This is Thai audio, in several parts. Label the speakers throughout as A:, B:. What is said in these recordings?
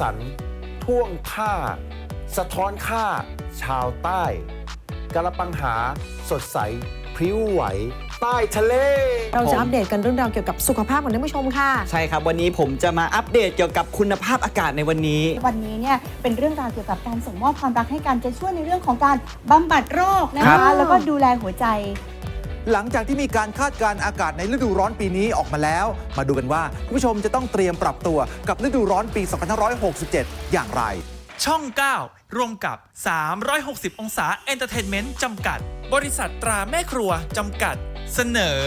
A: สรรค์ท่วงท่า สะท้อนค่า ชาวใต้กระปังหาสดใส พริ้วไหว ใต้ทะเล
B: เราจะ
C: ผม
B: อัปเดตกันเรื่องราวเกี่ยวกับสุขภาพของท่านผู้ชมค่ะ
C: ใช่ครับ วันนี้ผมจะมาอัปเดตเกี่ยวกับคุณภาพอากาศในวันนี้
D: วันนี้เนี่ยเป็นเรื่องราวเกี่ยวกับการส่งมอบความรักให้กันจะช่วยในเรื่องของการบำบัดโรคนะ
C: ครั
D: คะ
C: บ
D: แล้วก็ดูแลหัวใจ
E: หลังจากที่มีการคาดการณ์อากาศในฤดูร้อนปีนี้ออกมาแล้ว มาดูกันว่าคุณผู้ชมจะต้องเตรียมปรับตัวกับฤดูร้อนปี 2567 อย่างไร
F: ช่อง 9ร่วมกับ 360 องศาเอนเตอร์เทนเมนต์จำกัด บริษัทตราแม่ครัวจำกัด เสนอ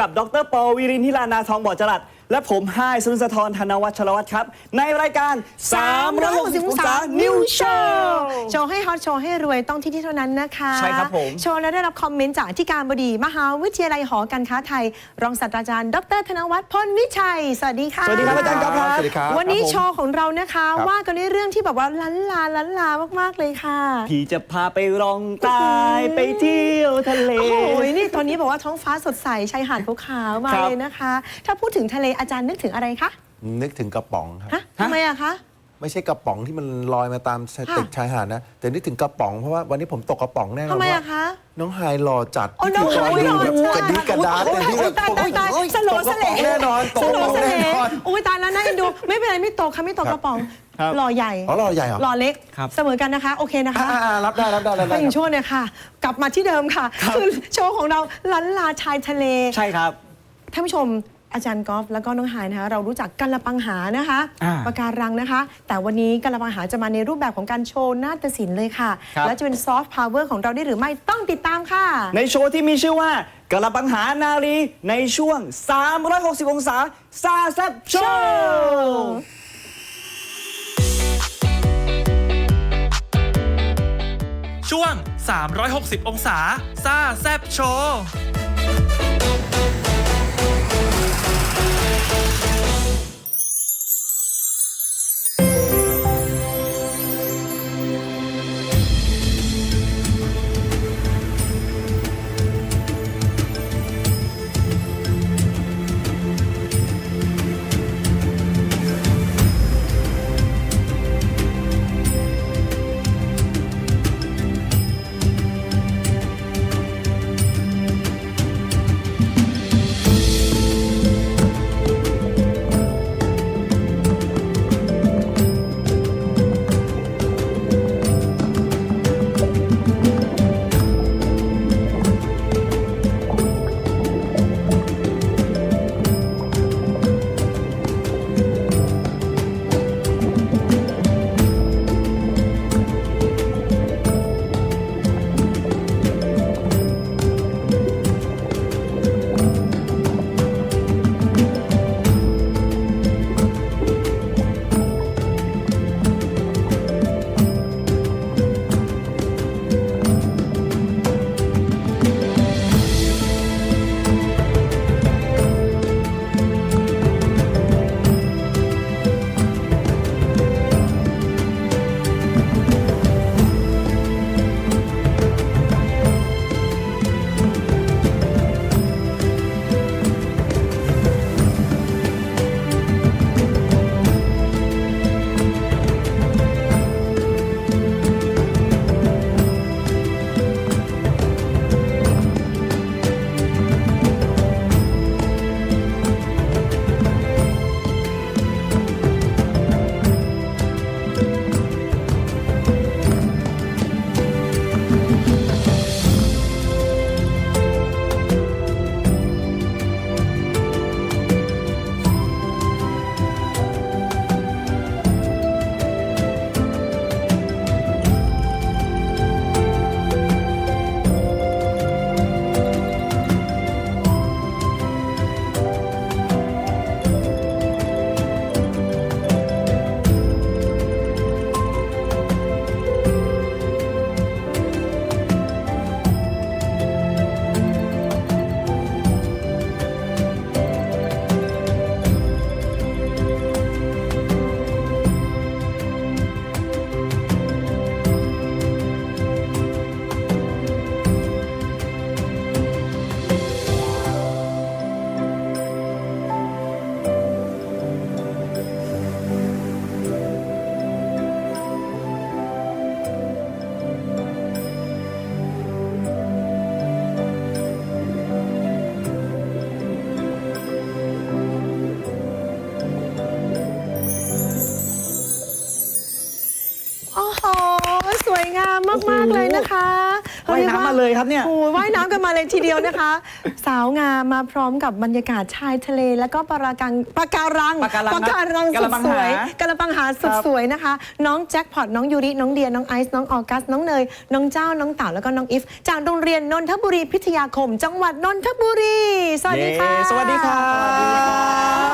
C: กับดรปอวิรินทิรานาทองบ่อจรัส และผมไฮายสุนทรธรธนวัชรวัตรครับ ในรายการ360องศา New Show
B: โชว์ให้ฮอตโชว์ให้รวยต้องที่นี่เท่านั้นนะคะ
C: ใช่ครับผม
B: โชว์และได้รับคอมเมนต์จากที่การบดี มหาวิทยาลัยหอการค้าไทย รองศาสตราจารย์ ดร ธนวัฒน์พลวิชัย สวัสดีค่ะ
C: สวัสดีครับอาจารย์ก๊อฟครับ
A: สวัสดีครับ
B: วันนี้
C: ครับผม
B: โชว์ของเรานะคะ
A: ครับ
B: ว่ากันในเรื่องที่แบบว่าล้านลาล้านลามากๆเลยค่ะ
C: พี่จะพาไปรองใตายไปเที่ยวทะเล
B: โอ้ยนี่ตอนนี้บอกว่าท้องฟ้าสดใสชายหาดขาวๆมา
C: ครับ
B: เลยนะคะ ถ้าพูดถึงทะเลอาจารย์นึกถึงอะไรคะ
A: นึกถึงกระป๋องครับ
B: ฮะทำไมอะคะ
A: ไม่ใช่กระป๋องที่มันลอยมาตามชาย
B: ค่ะ
A: ตึกชายหาดนะ แต่นึกถึงกระป๋องเพราะว่าวันนี้ผมตกกระป๋องแน่นอน
B: ทำไม
A: ว่า
B: อะคะ
A: น้องไฮายหล่อจัด
B: โอ้น้องไฮาย
A: พิธีกร
B: หล่อ
A: ดูแบบ
B: จัด
A: กระดิกกระดาษเต็มที่แบบ
B: ตายตายตาย
A: โอ้ย
B: สโลว์
A: ตกกระป๋องแน่นอนตก
B: ส
A: กระ
B: โล
A: ป๋อง
B: ว์ส
A: แน่
B: เล
A: นอน
B: อุ้ยตายแล้วนะเอ็นดูไม่เป็นไรไม่ตกค่ะไม่ตก
A: ครับ
B: กระป๋อง
C: ครับ
B: หล่อใหญ่
A: อ๋อหล่อใหญ่เหรอ
B: หล่อเล็ก
C: ครับ
B: เสมอกันนะคะ โอเคนะคะ
A: อ่าอ่ารับได้รับได้รับได้
B: ถ้าอย่างช่วงเนี่ยค่ะ กลับมาที่เดิมค่ะ คือโชว์ของเราลันลาชายทะเล
C: ใช่ครับ
B: ท่านผู้ชม อาจารย์กอล์ฟแล้วก็น้องหายนะคะเรารู้จักกันละปังหานะคะ
C: อ่า
B: ปะการังนะคะ แต่วันนี้กันละปังหาจะมาในรูปแบบของการโชว์นาฏศิลป์เลยค่ะ
C: ครับ
B: และจะเป็นซอฟต์พาวเวอร์ของเราได้หรือไม่ต้องติดตามค่ะ
C: ในโชว์ที่มีชื่อว่ากระปังหานารีในช่วง 360 องศา ซาแซบโชว์
F: ช่วง 360 องศา ซ่าแซบโชว์
C: มาเลยครับเนี่ย
B: โอ้ยว่ายน้ำกันมาเลยทีเดียวนะคะ สาวงามมาพร้อมกับบรรยากาศชายทะเล แล้วก็ปะรากังปะการัง
C: ปะการัง
B: การัง
C: กะ
B: สุ
C: ละ
B: ด
C: ปัง
B: ส
C: หา
B: วยกระปังหาสุด
C: ครับ
B: สวยนะคะ น้องแจ็คพอตน้องยูริ น้องเดีย น้องไอซ์ น้องออกัส น้องเนย น้องเจ้า น้องเต่าแล้วก็น้องอิฟ จากโรงเรียนนนทบุรีพิทยาคม จังหวัดนนทบุรี สวัสดีค่ะ
C: เย้สวัสดีครั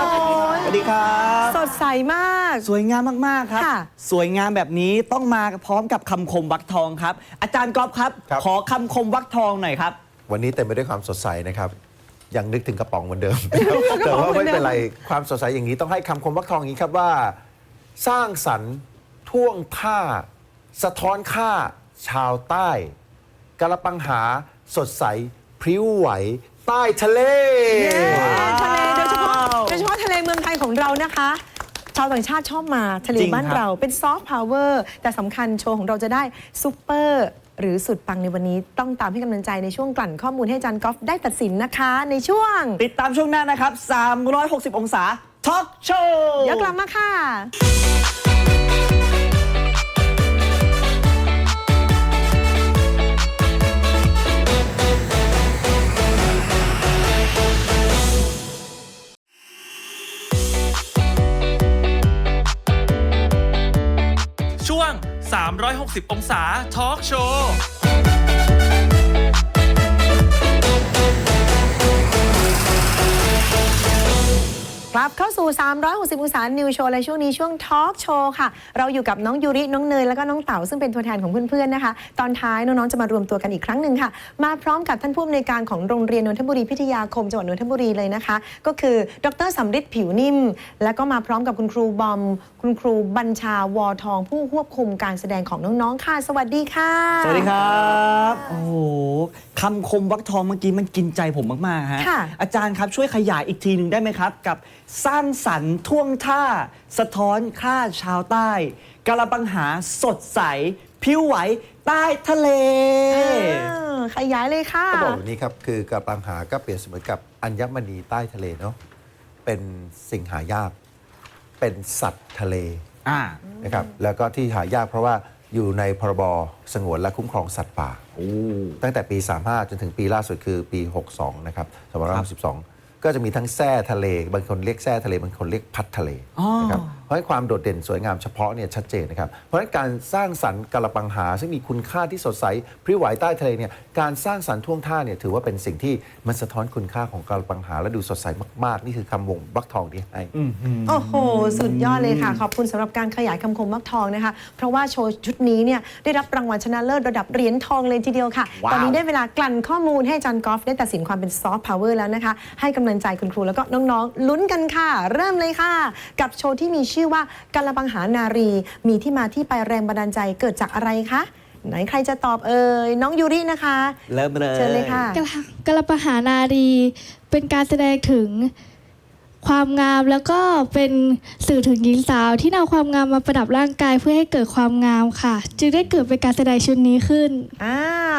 C: บ
B: โอ้ย
C: สวัสดีครับ
B: สดใสมาก
C: สวยงามมาก ๆ ครับ
B: ค่ะ
C: สวยงามแบบนี้ต้องมาพร้อมกับคำคมวักทองครับ อาจารย์ก๊อฟครับ
A: ครับ
C: ขอคำคมวักทองหน่อยครับ
A: วันนี้เต็มไปด้วยความสดใสนะครับ ยังนึกถึงกระป๋องเหมือนเดิม แต่ว่าไม่เป็นไรความสดใสอย่างนี้ต้องให้คำคมวักทองอย่างนี้ครับว่า สร้างสรรค์ท่วงท่า สะท้อนค่า ชาวใต้กระปังหาสดใสพริ้วไหว ใต้ทะเล
B: ทะเลโดยเฉพาะโดยเฉพาะทะเลเมืองไทยของเรานะคะ ชาวต่างชาติชอบมาทะเล
C: จริง
B: บ้าน
C: ครับ
B: เราเป็นซอฟต์พาวเวอร์แต่สำคัญโชว์ของเราจะได้ซูเปอร์ หรือสุดปังในวันนี้ต้องตามให้กำลังใจในช่วงกลั่นข้อมูลให้อาจารย์กอล์ฟได้ตัดสินนะคะ ในช่วง
C: ติดตามช่วงหน้านะครับ 360 องศาทอล์กโชว์
B: เดี๋ยวกลับมาค่ะ
F: 360 องศาทอล์กโชว์
B: กลับเข้าสู่ 360 องศา นิวโชว์และช่วงนี้ช่วงทอล์กโชว์ค่ะ เราอยู่กับน้องยูริ น้องเนย แล้วก็น้องเต๋าซึ่งเป็นตัวแทนของเพื่อนๆนะคะ ตอนท้ายน้องๆ จะมารวมตัวกันอีกครั้งหนึ่งค่ะ มาพร้อมกับท่านผู้อำนวยการของโรงเรียนนนทบุรีพิทยาคมจังหวัดนนทบุรีเลยนะคะ ก็คือดรสำริดผิวนิ่ม แล้วก็มาพร้อมกับคุณครูบอม คุณครูบัญชาวอทอง ผู้ควบคุมการแสดงของน้องๆ ค่ะ สวัสดีค่ะ
C: สวัสดีครับโอ้โหคำคมวักทองเมื่อกี้มันกินใจผมมากๆฮะ
B: ค่ะ
C: อาจารย์ครับช่วยขยายอีกทีหนึ่งได้ไหมครับกับสร้างสรรค์ท่วงท่า สะท้อนค่าชาวใต้กระปังหาสดใสพิ้วไหวใต้ทะเล
B: อ่าขยายเลยค่ะ
A: ก็บอกแบบนี้ครับ คือกระปังหาก็เปรียบเสมือนกับอัญมณีใต้ทะเลเนาะเป็นสิ่งหายาก เป็นสัตว์ทะเล
C: อ่า
A: นะครับแล้วก็ที่หายากเพราะว่าอยู่ในพรบสงวนและคุ้มครองสัตว์ป่าตั้งแต่ปี 35 จนถึงปีล่าสุดคือปี 62 นะครับ 2562 ก็จะมีทั้งแส้ทะเล บางคนเรียกแส้ทะเล บางคนเรียกพัดทะเล
C: อ๋อ
A: นะครับเพราะฉะนั้นความโดดเด่นสวยงามเฉพาะเนี่ยชัดเจนนะครับ เพราะฉะนั้นการสร้างสรรค์กระปังหา ซึ่งมีคุณค่าที่สดใสพริ้วไหวใต้ทะเลเนี่ยการสร้างสรรค์ท่วงท่าเนี่ยถือว่าเป็นสิ่งที่มันสะท้อนคุณค่าของกระปังหาและดูสดใสมากๆ นี่คือคำวงบักทองที่ให้
B: โอ้โห สุดยอดเลยค่ะ ขอบคุณสำหรับการขยายคำคมมักทองนะคะ เพราะว่าโชว์ชุดนี้เนี่ยได้รับรางวัลชนะเลิศระดับเหรียญทองเลยทีเดียวค่ะ
C: ว้าว
B: ตอนนี้ได้เวลากลั่นข้อมูลให้อาจารย์กอล์ฟได้ตัดสินความเป็นซอฟต์พาวเวอร์แล้วนะคะให้กำลังใจคุณครูแล้วก็น้องๆ ลุ้นกันค่ะ เริ่มเลยค่ะ กับโชว์ที่มีชื่อว่ากาลปังหานารี มีที่มาที่ไปแรงบันดาลใจเกิดจากอะไรคะไหนใครจะตอบเอ่ยน้องยูรินะคะ
C: เริ่มเลย
B: เชิญเลยค่ะ
G: กระกระปหานารี เป็นการแสดงถึง ความงามแล้วก็เป็นสื่อถึงหญิงสาว ที่นำความงามมาประดับร่างกายเพื่อให้เกิดความงามค่ะ จึงได้เกิดเป็นการแสดงชุดนี้ขึ้น
B: อ่า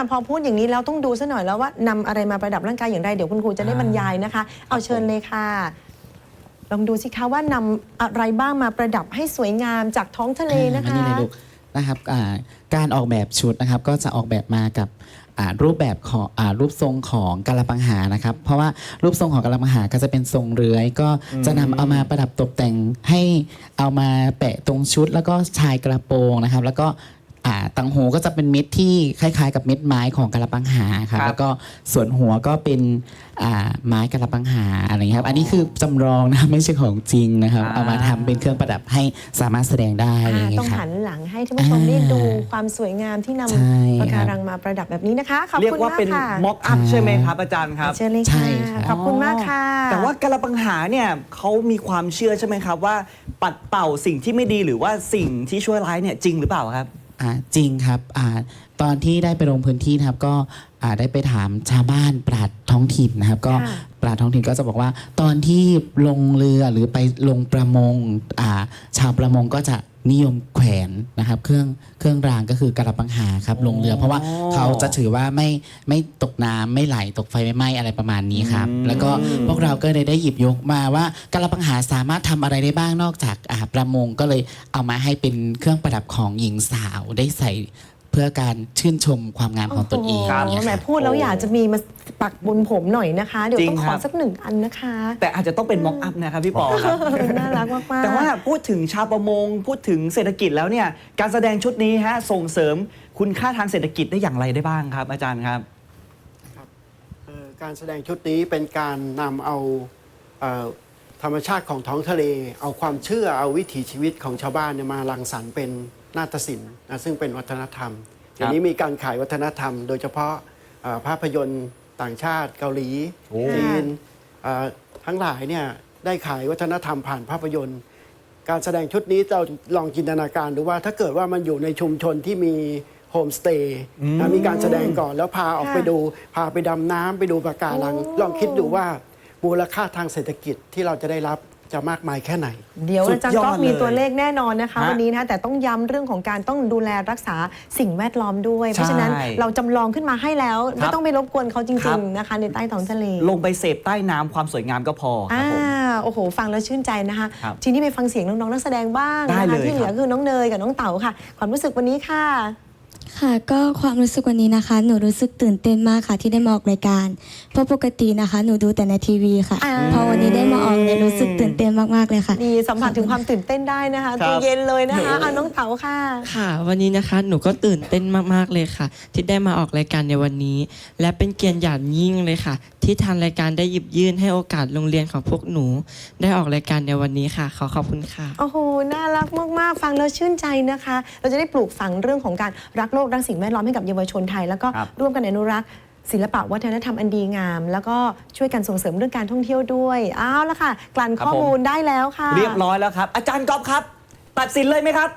B: พอพูดอย่างนี้แล้วต้องดูซะหน่อยแล้วว่านำอะไรมาประดับร่างกายอย่างไรเดี๋ยวคุณครูจะได้บรรยายนะคะ เอาเชิญเลยค่ะ ลองดูสิคะว่านำอะไรบ้างมาประดับให้สวยงามจากท้องทะเลนะ
H: อ่า
B: คะ
H: นี่เลยลูกนะครับอ่าการออกแบบชุดนะครับก็จะออกแบบมากับอ่า รูปแบบของอรูปทรงของกาลปังหานะครับ เพราะว่ารูปทรงของกาลปังหาก็จะเป็นทรงเรือยก็จะนำเอามาประดับตกแต่งให้เอามาแปะตรงชุด แล้วก็ชายกระโปรงนะครับ แล้วก็ อ่าตังหูก็จะเป็นเม็ดที่คล้ายๆ กับเม็ดไม้ของกาลปังหาครับ
C: ครับ
H: แล้วก็ส่วนหัวก็เป็นอ่าไม้กาลปังหาอะไรเงี้ยครับอันนี้คือจำลองนะ ไม่ใช่ของจริงนะครับ เอามาทำเป็นเครื่องประดับให้สามารถแสดงได้อะไร
B: อ่า
H: อย่างเงี้
B: ต้อง
H: ยครับ
B: หันหลังให้ท่านผู้ชม
H: อ่า
B: ได้ดูความสวยงามที่น
H: ใช่ำ
B: ปะ
H: ครั
B: กา
H: บ
B: รังมาประดับแบบนี้นะคะ ขอบ
C: เรียก
B: คุณ
C: ว่ามา
B: ก
C: เป็น
B: ค่ะ
C: ม็อกอัพใช่ไหมครับอาจารย์ครับ
B: เชิญเลย
H: ใช่
B: ค่ะ
H: ครับ
B: ขอบคุณมากค่ะ
C: แต่ว่ากระปังหาเนี่ยเขามีความเชื่อใช่ไหมครับว่าปัดเป่าสิ่งที่ไม่ดีหรือว่าสิ่งที่ชั่วร้ายเนี่ยจริงหรือเปล่าครับ
H: อ่าจริงครับอาตอนที่ได้ไปลงพื้นที่นะครับก็อ่าได้ไปถามชาวบ้านปราดท้องถิ่นนะครับ ก็
B: ค่ะ
H: ปราดท้องถิ่นก็จะบอกว่า ตอนที่ลงเรือหรือไปลงประมงอ่าชาวประมงก็จะ นิยมแขวนนะครับเครื่องเครื่องรางก็คือกระปังหาครับลงเรือ เพราะว่าเขาจะถือว่าไม่ไม่ตกน้ำไม่ไหลตกไฟไม่ไหม้อะไรประมาณนี้ครับ
C: อืม
H: แล้วก็พวกเราก็เลยได้หยิบยกมาว่ากระปังหาสามารถทำอะไรได้บ้างนอกจากอ่าประมงก็เลยเอามาให้เป็นเครื่องประดับของหญิงสาวได้ใส่เพื่อการชื่นชมความงามของตนเอง
B: โอ้โห
H: เนี่ย
B: แหม
H: ค่ะ
B: พูดแล้วอยากจะมีมาปักบนผมหน่อยนะคะ เดี๋ยว
C: จริง
B: ต้องข
C: ครั
B: อบสักหนึ่งอันนะคะ
C: แต่อาจจะต้องเป็นม็อกอัพนะครับพี่ปอครับ
B: น่ารักมากๆ
C: แต่ว่าพูดถึงชาวประมงพูดถึงเศรษฐกิจแล้วเนี่ย การแสดงชุดนี้ฮะส่งเสริมคุณค่าทางเศรษฐกิจได้อย่างไรได้บ้างครับ อาจารย์ครับ
I: เอ่อการแสดงชุดนี้เป็นการนำเอาเอ่อธรรมชาติของท้องทะเล เอาความเชื่อเอาวิถีชีวิตของชาวบ้านเนี่ยมารังสรรค์เป็น นาฏศิลป์นะซึ่งเป็นวัฒนธรรมเดี๋ยวนี้มีการขายวัฒนธรรม โดยเฉพาะเอ่อภาพยนตร์ต่างชาติเกาหลีจีนเอ่อทั้งหลายเนี่ยได้ขายวัฒนธรรมผ่านภาพยนตร์ การแสดงชุดนี้เราลองจินตนาการดูว่าถ้าเกิดว่ามันอยู่ในชุมชนที่มีโฮมสเตย์นะมีการแสดงก่อนแล้วพาออกไปดูพาไปดำน้ำไปดูปะการัง ลองคิดดูว่ามูลค่าทางเศรษฐกิจที่เราจะได้รับ จะมากมายแค่ไหน
B: เดี๋ยว
C: สุด
B: อาจารย์
C: ยอด
B: ก็มี
C: เลย
B: ตัวเลขแน่นอนนะคะ
C: ฮะ
B: วันนี้นะคะแต่ต้องย้ำเรื่องของการต้องดูแลรักษาสิ่งแวดล้อมด้วย เพราะฉะนั้น
C: ใช่
B: เราจำลองขึ้นมาให้แล้ว
C: ครั
B: ไม่
C: บ
B: ต้องไปรบกวนเขาจ
C: ครั
B: ริ
C: บ
B: งๆนะคะ ในใต้ท้องทะเล
C: ลงไปเสพใต้น้ำความสวยงามก็พอครั
B: อ่า
C: บผม
B: โอ้โห ฟังแล้วชื่นใจนะคะ
C: ครับ
B: ทีนี้ไปฟังเสียงน้องๆนักแสดงบ้าง
C: ได้
B: นะ
C: เล
B: คะ
C: ย
B: ที่เหลือ
C: ครับ
B: คือน้องเนยกับน้องเต๋าค่ะ ความรู้สึกวันนี้ค่ะ
J: ค่ะก็ความรู้สึกวันนี้นะคะ หนูรู้สึกตื่นเต้นมากค่ะที่ได้มาออกรายการ เพราะปกตินะคะ หนูดูแต่ในทีวีค่ะ
B: อ่า
J: พอวันนี้ได้มาออกเนี่ยรู้สึกตื่นเต้นมากๆเลยค่ะ
B: ดีสัมผัสถึงความตื่นเต้นได้นะคะ
C: ครับ
B: ตัวเย็นเลยนะคะเอาน้องเต๋าค่ะ
K: ค่ะวันนี้นะคะหนูก็ตื่นเต้นมากๆเลยค่ะ ที่ได้มาออกรายการในวันนี้ และเป็นเกียรติอย่างยิ่งเลยค่ะ ที่ทางรายการได้หยิบยื่นให้โอกาสโรงเรียนของพวกหนู ได้ออกรายการในวันนี้ค่ะ ขอขอบคุณค่ะ
B: โอ้โห น่ารักมาก ๆ ฟังแล้วชื่นใจนะคะ เราจะได้ปลูกฝังเรื่องของการรักโลกรักสิ่งแวดล้อมให้กับเยาวชนไทย แล้วก็
C: ครับ
B: ร่วมกันอนุรักษ์ศิลปะวัฒนธรรมอันดีงาม แล้วก็ช่วยกันส่งเสริมเรื่องการท่องเที่ยวด้วยเอาละค่ะ กลั่น
C: ครับ
B: ข้อมูลได้แล้วค่ะ
C: เรียบร้อยแล้วครับ อาจารย์ก๊อฟครับ ตัดสินเลยไหมครับ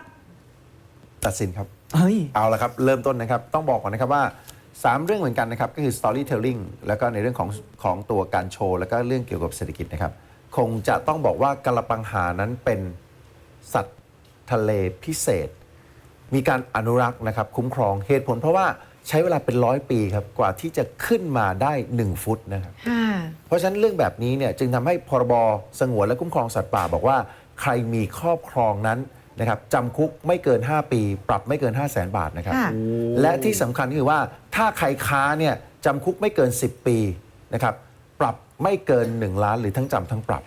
A: ตัดสินครับ
C: เฮ้ย
A: เอาละครับ เริ่มต้นนะครับ ต้องบอกก่อนนะครับว่า 3 เรื่องเหมือนกันนะครับ ก็คือ storytelling แล้วก็ในเรื่องของของตัวการโชว์ แล้วก็เรื่องเกี่ยวกับเศรษฐกิจนะครับ คงจะต้องบอกว่ากระปังหานั้นเป็นสัตว์ทะเลพิเศษ มีการอนุรักษ์นะครับ คุ้มครองเหตุผลเพราะว่าใช้เวลาเป็นร้อยปีครับ กว่าที่จะขึ้นมาได้ 1 ฟุตนะครับ
B: ค่ะ
A: เพราะฉะนั้นเรื่องแบบนี้เนี่ยจึงทำให้พรบสงวนและคุ้มครองสัตว์ป่า บอกว่าใครมีครอบครองนั้น นะครับจำคุกไม่เกิน 5 ปี ปรับไม่เกิน 5 0 0แสนบาทนะครับ
B: ค่ะ
A: และที่สำคัญก็คือว่าถ้าใครค้าเนี่ยจำคุกไม่เกิน 10 ปีนะครับปรับไม่เกิน 1 ล้านหรือทั้งจำทั้งปรับ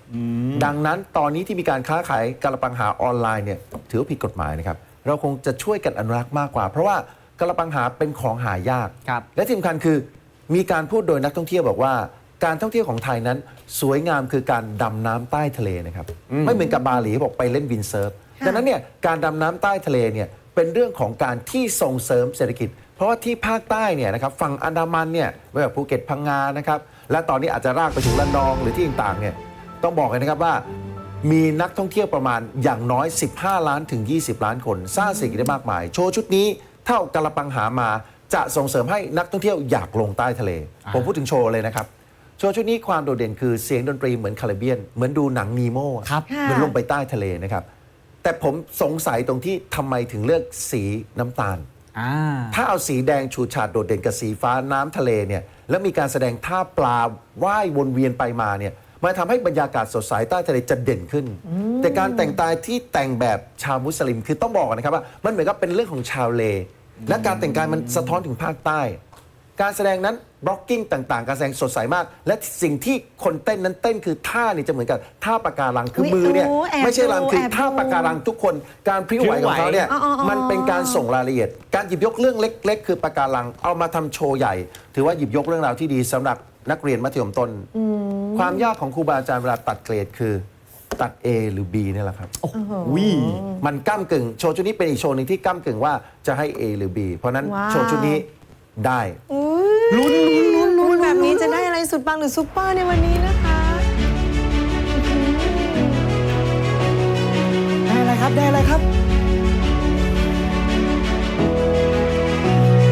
A: ดังนั้นตอนนี้ที่มีการค้าขายกระปังหาออนไลน์เนี่ยถือว่าผิดกฎหมายนะครับ เราคงจะช่วยกันอนุรักษ์มากกว่า เพราะว่ากระปังหาเป็นของหายาก
C: ครับ
A: และที่สำคัญคือมีการพูดโดยนักท่องเที่ยวบอกว่า การท่องเที่ยวของไทยนั้น สวยงามคือการดำน้ำใต้ทะเลนะครับ ไม่เหมือนกับบาหลีบอกไปเล่นวินเซิร์ฟ
B: ค่ะ
A: ดังนั้นเนี่ยการดำน้ำใต้ทะเลเนี่ยเป็นเรื่องของการที่ส่งเสริมเศรษฐกิจ เพราะว่าที่ภาคใต้เนี่ยนะครับฝั่งอันดามันเนี่ยไม่ว่าภูเก็ตพังงานะครับและตอนนี้อาจจะรากไปถึงระนองหรือที่ต่างๆเนี่ยต้องบอกเลยนะครับว่า มีนักท่องเที่ยวประมาณอย่างน้อย 15 ล้านถึง 20 ล้านคนสร้างสิ่งได้มากมาย โชว์ชุดนี้เท่ากระปังหามาจะส่งเสริมให้นักท่องเที่ยวอยากลงใต้ทะเล ผมพูดถึงโชว์เลยนะครับ โชว์ชุดนี้ความโดดเด่นคือเสียงดนตรีเหมือนคาริเบียน เหมือนดูหนังนีโม่
C: ครับ
A: เหมือนลงไปใต้ทะเลนะครับ แต่ผมสงสัยตรงที่ทำไมถึงเลือกสีน้ำตาล
C: อ่า
A: ถ้าเอาสีแดงฉูดฉาดโดดเด่นกับสีฟ้าน้ำทะเลเนี่ยแล้วมีการแสดงท่าปลาว่ายวนเวียนไปมาเนี่ยมันทำให้บรรยากาศสดใสใต้ทะเลจะเด่นขึ้น แต่การแต่งกายที่แต่งแบบชาวมุสลิมคือต้องบอกก่อนนะครับว่ามันเหมือนกับเป็นเรื่องของชาวเล และการแต่งกายมันสะท้อนถึงภาคใต้ การแสดงนั้น บล็อกกิ้งต่าง ๆ การแสดงสดใสมาก และสิ่งที่คนเต้นนั้นเต้นคือท่านี่จะเหมือนกับท่าปะการังคือ
B: อุ๊ย
A: มือเนี่ย
B: โอ้แอบ
A: ไม่ใช่ลำคือ
B: ดูแอบ
A: ท่าปะการังทุกคนการพริ้วไหวของเขาเนี่ย
B: อ๋ออ๋ออ๋อ
A: มันเป็นการส่งรายละเอียด การหยิบยกเรื่องเล็ก ๆ คือปะการังเอามาทำโชว์ใหญ่ ถือว่าหยิบยกเรื่องราวที่ดีสำหรับนักเรียนมัธยมต้น ความยากของครูบาอาจารย์เวลาตัดเกรดคือตัด A หรือ B นี่แหละครับ
C: วิ
A: มันก้ากึ่ง โชว์ชุดนี้เป็นอีกโชว์หนึ่งที่ก้ากึ่งว่าจะให้ A หรือ B เพราะฉะนั้น
B: ว้าว
A: โชว์ชุดนี้ได้
B: ลุ้นลุ้นลุ้นแบบนี้จะได้อะไรสุดปังหรือซุปเปอร์ในวันนี้นะคะ
C: ได้อะไรครับได้อะไรครับ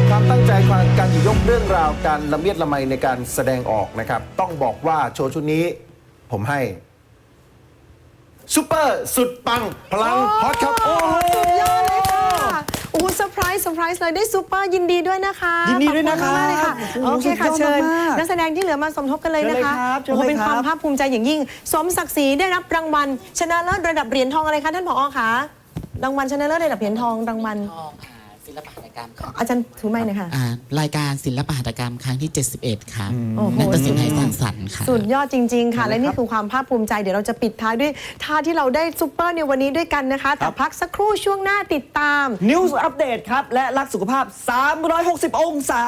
A: ความตั้งใจความการหยิบยกเรื่องราวการละเมียดละไมในการแสดงออกนะครับ ต้องบอกว่าโชว์ชุดนี้ผมให้ซูเปอร์สุดปังพลังฮอตครับ
B: โอ้โห อ้โหเซอร์ไพรส์เซอร์ไพรส์เลยได้ซูเปอร์ยินดีด้วยนะคะ
C: ยินดีด้วยนะครับ
B: ขอณมากๆเลยค่ะ
C: โอ้โห
B: โอเคค่ะ
C: สุดยอด
B: เชิญ
C: มากๆ
B: นักแสดงที่เหลือมาสมทบกันเลยนะคะ
C: เชิญเลยครับเชิญ
B: โอ้โห
C: เลย
B: เป็น
C: ค
B: ครับวามภาคภูมิใจอย่างยิ่ง สมศักดิ์ศรีได้รับรางวัล ชนะเลิศระดับเหรียญทองอะไรคะท่านผอคะรางวัลชนะเลิศระดับเหรียญทองรางวัล
H: ทองค่ะ ศิศิลปหัตถกรรมครับ
B: อาจารย์ถือไม้หน่อยค่ะ
H: อ่ารายการศิลปหัตถกรรมครั้งที่ 71ครับ
B: โอ้โห
H: นัตศิลป์ไทยสร้างสรรค์ค่ะ
B: สุดยอดจริง ๆ ค่ะ และนี่คือความภาคภูมิใจ เดี๋ยวเราจะปิดท้ายด้วยท่าที่เราได้ซุปเปอร์ในวันนี้ด้วยกันนะคะ แต่พักสักครู่ช่วงหน้าติดตาม
C: นิวส์อัปเดตครับ และรักสุขภาพ 360 องศา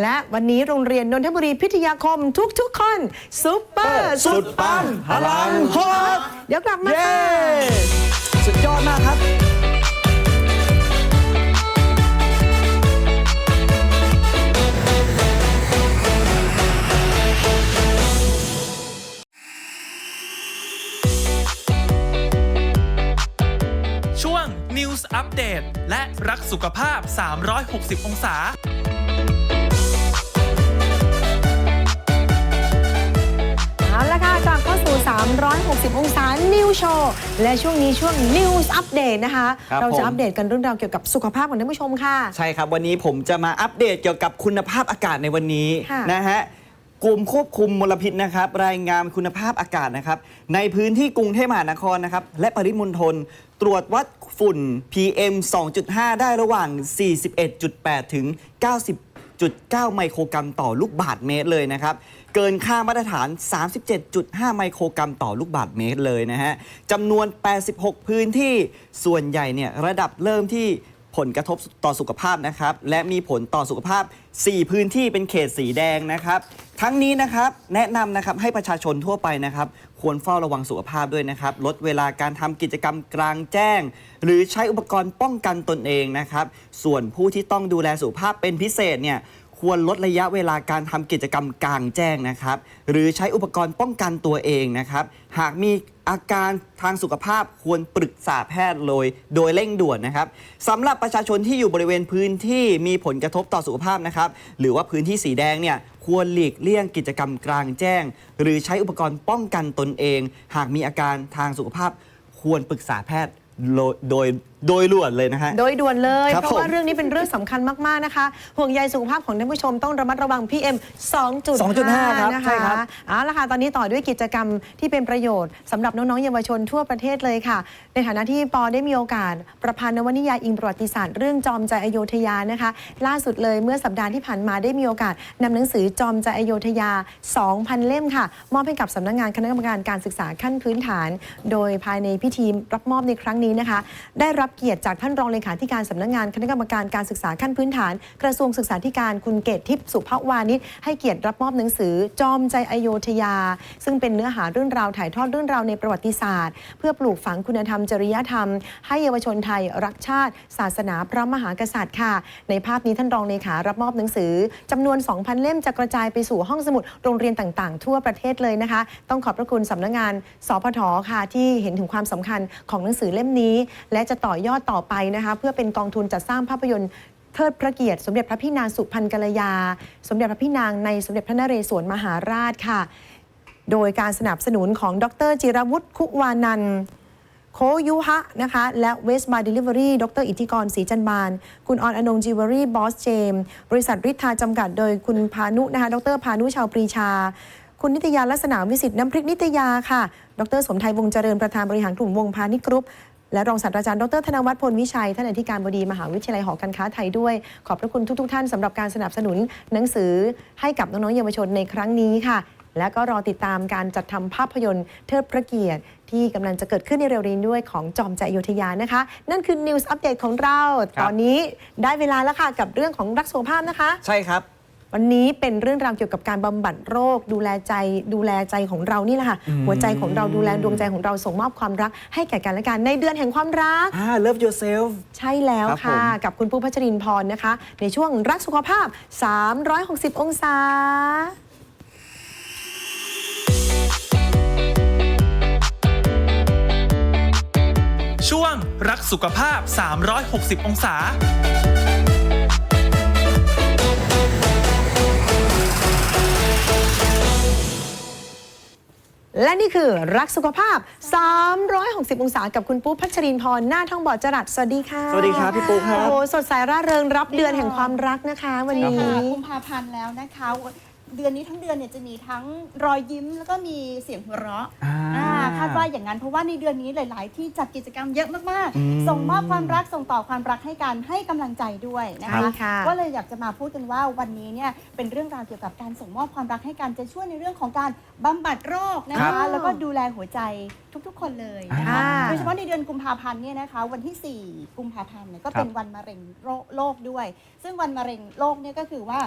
B: และวันนี้โรงเรียนนนทบุรีพิทยาคมทุกๆคนซุปเปอร์
C: สุดปังพลังฮอต
B: เดี๋ยวกลับมา
C: เย้
B: ค่ะ
C: สุดยอดมากครับ
F: ช่วง News Update และรักสุขภาพ 360 องศา
B: เอาละค่ะกลับเข้าสู่ 360 องศา New Show และช่วงนี้ช่วง News Update นะคะ
C: ครับ
B: เราจะ
C: ผม
B: อัปเดตกันเรื่องราวเกี่ยวกับสุขภาพของท่านผู้ชมค่ะ
C: ใช่ครับ วันนี้ผมจะมาอัปเดตเกี่ยวกับคุณภาพอากาศในวันนี้
B: ค่ะ
C: นะฮะ กรมควบคุมมลพิษนะครับ รายงานคุณภาพอากาศนะครับ ในพื้นที่กรุงเทพมหานครนะครับ และปริมณฑลตรวจวัดฝุ่น PM 2.5 ได้ระหว่าง 41.8 ถึง 90.9 ไมโครกรัมต่อลูกบาศก์เมตรเลยนะครับ เกินค่ามาตรฐาน 37.5 ไมโครกรัมต่อลูกบาศก์เมตรเลยนะฮะจำนวน 86 พื้นที่ส่วนใหญ่เนี่ยระดับเริ่มที่ ผลกระทบต่อสุขภาพนะครับ และมีผลต่อสุขภาพ 4 พื้นที่เป็นเขตสีแดงนะครับ ทั้งนี้นะครับแนะนำนะครับให้ประชาชนทั่วไปนะครับ ควรเฝ้าระวังสุขภาพด้วยนะครับ ลดเวลาการทำกิจกรรมกลางแจ้ง หรือใช้อุปกรณ์ป้องกันตนเองนะครับ ส่วนผู้ที่ต้องดูแลสุขภาพเป็นพิเศษเนี่ย ควรลดระยะเวลาการทำกิจกรรมกลางแจ้งนะครับ หรือใช้อุปกรณ์ป้องกันตัวเองนะครับ หากมีอาการทางสุขภาพควรปรึกษาแพทย์โดยโดยเร่งด่วนนะครับสำหรับประชาชนที่อยู่บริเวณพื้นที่มีผลกระทบต่อสุขภาพนะครับ หรือว่าพื้นที่สีแดงเนี่ยควรหลีกเลี่ยงกิจกรรมกลางแจ้ง หรือใช้อุปกรณ์ป้องกันตนเอง หากมีอาการทางสุขภาพควรปรึกษาแพทย์โดย โดยโดยด่วนเลยนะฮะ
B: โดยด่วนเลย
C: ครับ
B: เพราะว่า
C: ผม
B: เรื่องนี้เป็นเรื่องสำคัญมาก ๆ นะคะ ห่วงใยสุขภาพของท่านผู้ชมต้องระมัดระวัง PM 2.5
C: 2.5ครับ
B: นะ
C: ใช่
B: คะ
C: ครับ
B: เอาละค่ะ ตอนนี้ต่อด้วยกิจกรรมที่เป็นประโยชน์สำหรับน้อง ๆ เยาวชนทั่วประเทศเลยค่ะ ในฐานะที่ปอได้มีโอกาส ประพันธ์นวนิยายอิงประวัติศาสตร์เรื่องจอมใจอโยธยานะคะ ล่าสุดเลยเมื่อสัปดาห์ที่ผ่านมาได้มีโอกาสนำหนังสือจอมใจอโยธยา 2,000 เล่มค่ะ มอบให้กับสำนักงานคณะกรรมการการศึกษาขั้นพื้นฐาน โดยภายในพิธีรับมอบในครั้งนี้นะคะ ได้รับเกียรติจากท่านรองเลขาธิการสำนักงานคณะกรรมการการศึกษาขั้นพื้นฐาน กระทรวงศึกษาธิการคุณเกตทิพย์สุภวานิชให้เกียรติรับมอบหนังสือ จอมใจอโยธยา ซึ่งเป็นเนื้อหาเรื่องราวถ่ายทอดเรื่องราวในประวัติศาสตร์ เพื่อปลูกฝังคุณธรรมจริยธรรม ให้เยาวชนไทยรักชาติ ศาสนาพระมหากษัตริย์ค่ะ ในภาพนี้ท่านรองเลขารับมอบหนังสือจำนวน 2,000 เล่มจะกระจายไปสู่ห้องสมุดโรงเรียนต่างๆ ทั่วประเทศเลยนะคะ ต้องขอบพระคุณสำนักงานสพทค่ะที่เห็นถึงความสำคัญของหนังสือเล่มนี้ และจะต่อยอดต่อไปนะคะเพื่อเป็นกองทุนจัดสร้างภาพยนตร์เทิดพระเกียรติสมเด็จพระพี่นางสุพรรณกัลยา สมเด็จพระพี่นางในสมเด็จพระนเรศวรมหาราชค่ะ โดยการสนับสนุนของดรจิรวุฒิคุวานันโคยุฮะนะคะ และเวสบาร์เดลิเวอรี่ ดร อิทธิกรศรีจันบาน คุณออนอนงจิวเวลรี่ บอสเจม บริษัทริทาจำกัด โดยคุณพานุนะคะ ดร พานุชาวปรีชา คุณนิตยาลักษณะวิสิทธิ์น้ำพริกนิตยาค่ะ ดร สมไทยวงเจริญประธานบริหารกลุ่มวงพาณิชย์กรุ๊ป และรองศาสตราจารย์ดรธนวัฒน์พลวิชัยท่านอธิการบดีมหาวิทยาลัยหอการค้าไทยด้วย ขอบพระคุณทุก ๆ ท่านสำหรับการสนับสนุนหนังสือให้กับน้องๆเยาวชนในครั้งนี้ค่ะ และก็รอติดตามการจัดทำภาพยนตร์เทิดพระเกียรติที่กำลังจะเกิดขึ้นในเร็วนี้ด้วยของจอมใจอยุธยานะคะ นั่นคือ News Update ของเรา ตอนนี้ได้เวลาแล้วค่ะกับเรื่องของรักสุขภาพนะคะ
C: ใช่ครับ
B: วันนี้เป็นเรื่องราวเกี่ยวกับการบำบัดโรค ดูแลใจดูแลใจของเรานี่แหละค่ะหัวใจของเราดูแลดวงใจของเราส่งมอบความรัก ให้แก่กันและกันในเดือนแห่งความรัก
C: อ่า love yourself
B: ใช่แล้ว
C: ครับ
B: ค่ะ
C: ผม
B: กับคุณปูพัชรินพรนะคะ ในช่วงรักสุขภาพ 360 องศา
F: ช่วงรักสุขภาพ 360 องศา
B: และนี่คือรักสุขภาพ 360 องศากับคุณปูพัชรินพรหน้าท่องบอดจรัสสวัสดีค่ะ
C: สวัสดีครับพี่ปุ๊กครับ
B: โอ้โหสดใสร่าเริงรับเดือนแห่งความรักนะคะ วัน
D: ใช่
B: นี้
D: ค่ะกุมภาพันธ์แล้วนะคะ เดือนนี้ทั้งเดือนเนี่ยจะมีทั้งรอยยิ้มแล้วก็มีเสียงหัวเราะ
C: อ่า
D: อ่าคาดว่าอย่างนั้นเพราะว่าในเดือนนี้หลาย ๆ ที่จัดกิจกรรมเยอะมาก
C: อืม
D: ๆ ส่งมอบความรักส่งต่อความรักให้กันให้กำลังใจด้วยนะ
B: ใช่
D: คะ
B: ค่ะ
D: ก็เลยอยากจะมาพูดกันว่าวันนี้เนี่ยเป็นเรื่องราวเกี่ยวกับการส่งมอบความรักให้กันจะช่วยในเรื่องของการบำบัดโรคนะ
C: ครั
D: คะ
C: บ
D: แล้วก็ดูแลหัวใจทุก ๆ คนเลยนะคะ
B: อ่า
D: โดยเฉพาะในเดือนกุมภาพันธ์เนี่ยนะคะ วันที่ 4 กุมภาพันธ์เนี่ยก็เป็นวันมะเร็งโรคโลกด้วย ซึ่งวันมะเร็งโลกเนี่ยก็คือว่า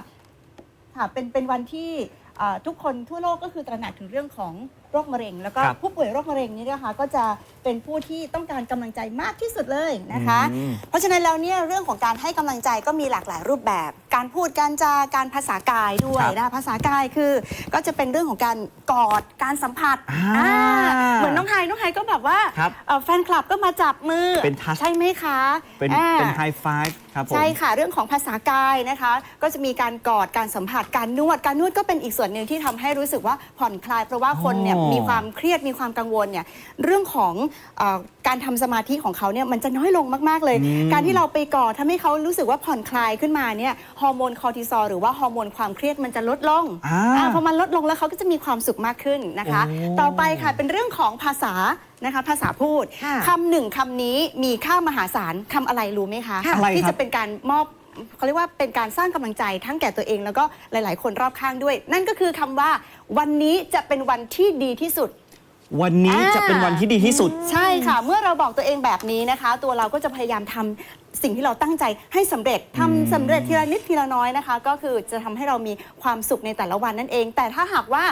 D: ค่ะเป็นเป็นวันที่เอ่อทุกคนทั่วโลกก็คือตระหนักถึงเรื่องของ โรคมะเร็ง แล้วก็
C: ครับ
D: ผู้ป่วยโรคมะเร็งนี่นะคะก็จะเป็นผู้ที่ต้องการกำลังใจมากที่สุดเลยนะคะ
C: อืม
D: เพราะฉะนั้นแล้วเนี่ยเรื่องของการให้กำลังใจก็มีหลากหลายรูปแบบ การพูดการจาการภาษากายด้วย
C: ครับ
D: นะคะภาษากายคือ ก็จะเป็นเรื่องของการกอดการสัมผัส
C: อ่า
D: อ่าเหมือนน้องไฮน้องไฮก็แบบว่า
C: ครับ
D: เอ่อแฟนคลับก็มาจับมือ
C: เป็น touch
D: ใช่ไหมคะ
C: เป็น
D: อ่า
C: เป็นไฮไฟฟ์ครับผม
D: ใช่ค่ะเรื่องของภาษากายนะคะ ก็จะมีการกอดการสัมผัสการนวดการนวดก็เป็นอีกส่วนหนึ่งที่ทำให้รู้สึกว่าผ่อนคลายเพราะว่าคนเนี่ย
C: อ๋อ
D: มีความเครียดมีความกังวลเนี่ยเรื่องของเออการทำสมาธิของเขาเนี่ยมันจะน้อยลงมาก ๆ เลยการที่เราไปกอดทำให้เขารู้สึกว่าผ่อนคลายขึ้นมาเนี่ยฮอร์โมนคอร์ติซอลหรือว่าฮอร์โมนความเครียดมันจะลดลง
C: อ่า
D: อ่าพอมันลดลงแล้วเขาก็จะมีความสุขมากขึ้นนะคะ
C: โอ้
D: ต่อไปค่ะเป็นเรื่องของภาษานะคะ ภาษาพูด
B: ค่ะ
D: คำหนึ่งคำนี้มีค่ามหาศาลคำอะไรรู้ไหมคะ
C: อะไร
D: ที่
C: ครับ
D: จะเป็นการมอบ เขาเรียกว่าเป็นการสร้างกำลังใจทั้งแก่ตัวเอง แล้วก็หลาย ๆ คนรอบข้างด้วย นั่นก็คือคำว่า วันนี้จะเป็นวันที่ดีที่สุด
C: วันนี้จะเป็นวันที่ดีที่สุด
D: ใช่ค่ะ เมื่อเราบอกตัวเองแบบนี้นะคะ ตัวเราก็จะพยายามทำสิ่งที่เราตั้งใจให้สำเร็จทำสำเร็จทีละนิดทีละน้อยนะคะ ก็คือจะทำให้เรามีความสุขในแต่ละวันนั่นเอง แต่ถ้าหากว่า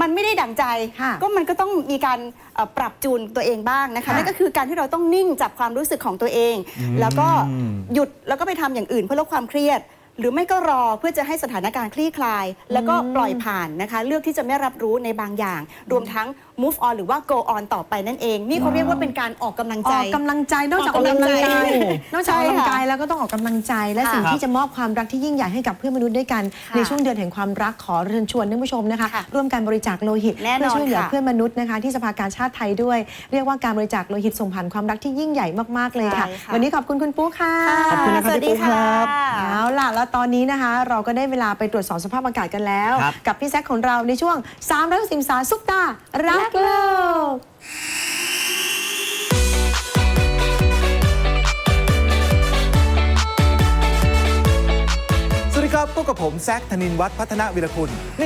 D: มันไม่ได้ดั่งใจ
B: ค่ะ
D: ก็มันก็ต้องมีการเอ่อปรับจูนตัวเองบ้างนะคะ
B: ค่ะ
D: นั่นก็คือการที่เราต้องนิ่งจับความรู้สึกของตัวเอง แล้วก็หยุดแล้วก็ไปทำอย่างอื่นเพื่อลดความเครียด หรือไม่ก็รอเพื่อจะให้สถานการณ์คลี่คลาย แล้วก็ปล่อยผ่านนะคะ เลือกที่จะไม่รับรู้ในบางอย่าง รวมทั้ง move on หรือว่า go on ต่อไปนั่นเอง นี่เขาเรียกว่าเป็นการออกกำลัง
B: อ
D: ใจ
B: อกกำลังใจนอกจากอ
D: อ
B: อ
D: อกก
B: กำ
D: กำลั
B: ลัง
D: ง
B: กา
D: ใจ
B: ยนอกจากออกกำลัง
D: ใช่ค่ะ
B: กายแล้วก็ต้องออกกำลังใจและ
D: ค่ะ
B: สิ่งที่จะมอบความรักที่ยิ่งใหญ่ให้กับเพื่อนมนุษย์ด้วยกัน
D: ค่ะ
B: ในช่วงเดือนแห่งความรักขอเรียนชวนท่านผู้ชมนะคะ
D: ค่ะ
B: ร่วมกันบริจาคโลหิต
D: แน่นอน
B: เพื่อช่วยเหลือ
D: ค่ะ
B: เพื่อนมนุษย์นะคะ ที่สภากาชาติไทยด้วย เรียกว่าการบริจาคโลหิตส่งผ่านความรักที่ยิ่งใหญ่มากๆเลยค่ะ
D: ใช่ค่ะ
B: วันนี้ขอบคุณคุณปุ๊กค่ะ
C: ขอบคุณนะครับ
D: สวัสดี
C: พี่ปุ๊กครั
D: ค่ะ
C: บ
B: เอาล่ะแล้วตอนนี้นะคะ เราก็ได้เวลาไปตรวจสอบสภาพอากาศกันแล้ว
C: ครับ
B: กับพี่แซคของเราในช่วง3 6 0องศาซุปตา รักโลก
E: สวัสดีครับพบกับผมแซคธนินวัฒน์พัฒนาวิรคุณใน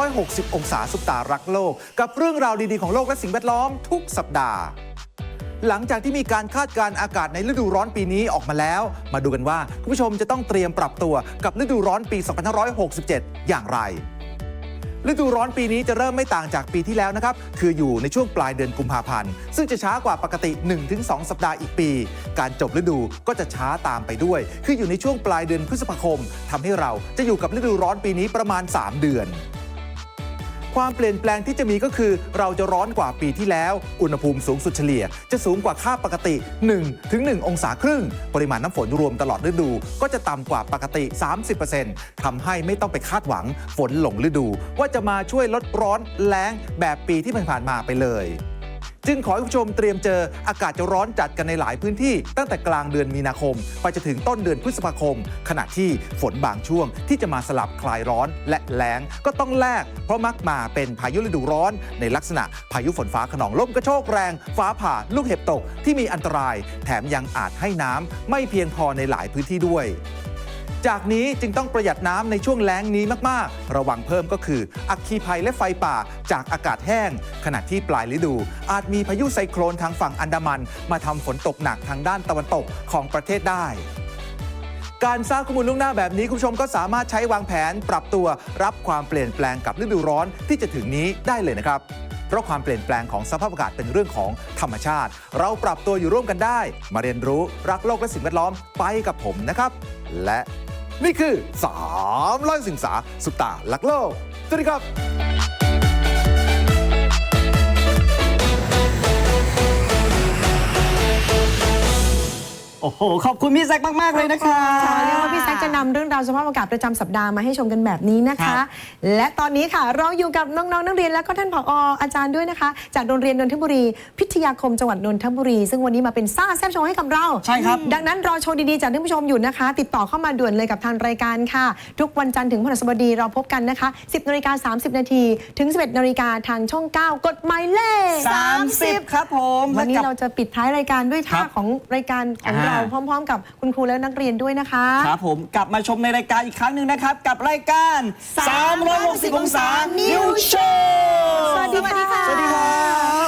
E: 360 องศาสุปตารักโลก กับเรื่องราวดี ๆ ของโลกและสิ่งแวดล้อมทุกสัปดาห์ หลังจากที่มีการคาดการณ์อากาศในฤดูร้อนปีนี้ออกมาแล้ว มาดูกันว่าคุณผู้ชมจะต้องเตรียมปรับตัวกับฤดูร้อนปี 2567 อย่างไรฤดูร้อนปีนี้จะเริ่มไม่ต่างจากปีที่แล้วนะครับ คืออยู่ในช่วงปลายเดือนกุมภาพันธ์ ซึ่งจะช้ากว่าปกติ 1-2 สัปดาห์อีกปี การจบฤดูก็จะช้าตามไปด้วย คืออยู่ในช่วงปลายเดือนพฤษภาคมทำให้เราจะอยู่กับฤดูร้อนปีนี้ประมาณ 3 เดือน ความเปลี่ยนแปลงที่จะมีก็คือ เราจะร้อนกว่าปีที่แล้ว อุณหภูมิสูงสุดเฉลี่ย จะสูงกว่าค่าปกติ1ถึง1องศาครึ่ง ปริมาณน้ำฝนรวมตลอดฤดู ก็จะต่ำกว่าปกติ 30%ทำให้ไม่ต้องไปคาดหวังฝนหลงฤดู ว่าจะมาช่วยลดร้อนแล้งแบบปีที่ผ่านมาไปเลย จึงขอให้ผู้ชมเตรียมเจออากาศจะร้อนจัดกันในหลายพื้นที่ ตั้งแต่กลางเดือนมีนาคม ไปจนถึงต้นเดือนพฤษภาคม ขณะที่ฝนบางช่วงที่จะมาสลับคลายร้อนและแล้งก็ต้องแลกเพราะมักมาเป็นพายุฤดูร้อน ในลักษณะพายุฝนฟ้าขนองลมกระโชกแรง ฟ้าผ่าลูกเห็บตกที่มีอันตราย แถมยังอาจให้น้ำไม่เพียงพอในหลายพื้นที่ด้วย จากนี้จึงต้องประหยัดน้ำในช่วงแล้งนี้มากๆ ระวังเพิ่มก็คืออัคคีภัยและไฟป่าจากอากาศแห้ง ขณะที่ปลายฤดู อาจมีพายุไซโครนทางฝั่งอันดามัน มาทำฝนตกหนักทางด้านตะวันตกของประเทศได้การสร้างข้อมูลล่วงหน้าแบบนี้ คุณผู้ชมก็สามารถใช้วางแผนปรับตัว รับความเปลี่ยนแปลงกับฤดูร้อนที่จะถึงนี้ได้เลยนะครับ เพราะความเปลี่ยนแปลงของสภาพอากาศเป็นเรื่องของธรรมชาติ เราปรับตัวอยู่ร่วมกันได้ มาเรียนรู้รักโลกและสิ่งแวดล้อมไปกับผมนะครับ และ นี่คือ3ร้อยสิงสาสุปตาลักโลกสวัสดีครับ
C: โอ้โห ขอบคุณพี่แซคมาก ๆ เลยนะครับ
B: ค่ะเรียกว่าพี่แซคจะนำเรื่องราวสภาพอากาศประจำสัปดาห์มาให้ชมกันแบบนี้นะ
C: ครั
B: คะ
C: บ
B: และตอนนี้ค่ะเราอยู่กับน้องๆนักเรียนและก็ท่านผออาจารย์ด้วยนะคะ จากโรงเรียนนนทบุรี พิทยาคมจังหวัดนนทบุรี ซึ่งวันนี้มาเป็นซ่าแซบโชว์ให้กับเรา
C: ใช่ครับ
B: ดังนั้นรอโชว์ดีๆจากท่านผู้ชมอยู่นะคะ ติดต่อเข้ามาด่วนเลยกับทางรายการค่ะ ทุกวันจันทร์ถึงพฤหัสบดีเราพบกันนะคะ 10นาฬิกา30นาทีถึง 11นาฬิกาทางช่อง 9กฎหมายเลข
C: 30 ครับผม
B: วันนี้
C: และกับ
B: เราจะปิดท้ายรายการด้วยท่า
C: ครับ
B: ของรายการของ
C: อ่า
B: เราพร้อม ๆ กับคุณครูและนักเรียนด้วยนะคะ
C: ครับผมกลับมาชมในรายการอีกครั้งหนึ่งนะครับ กับรายการ 360 องศา New Show สวัสดีค่ะ สวัสดีค่ะ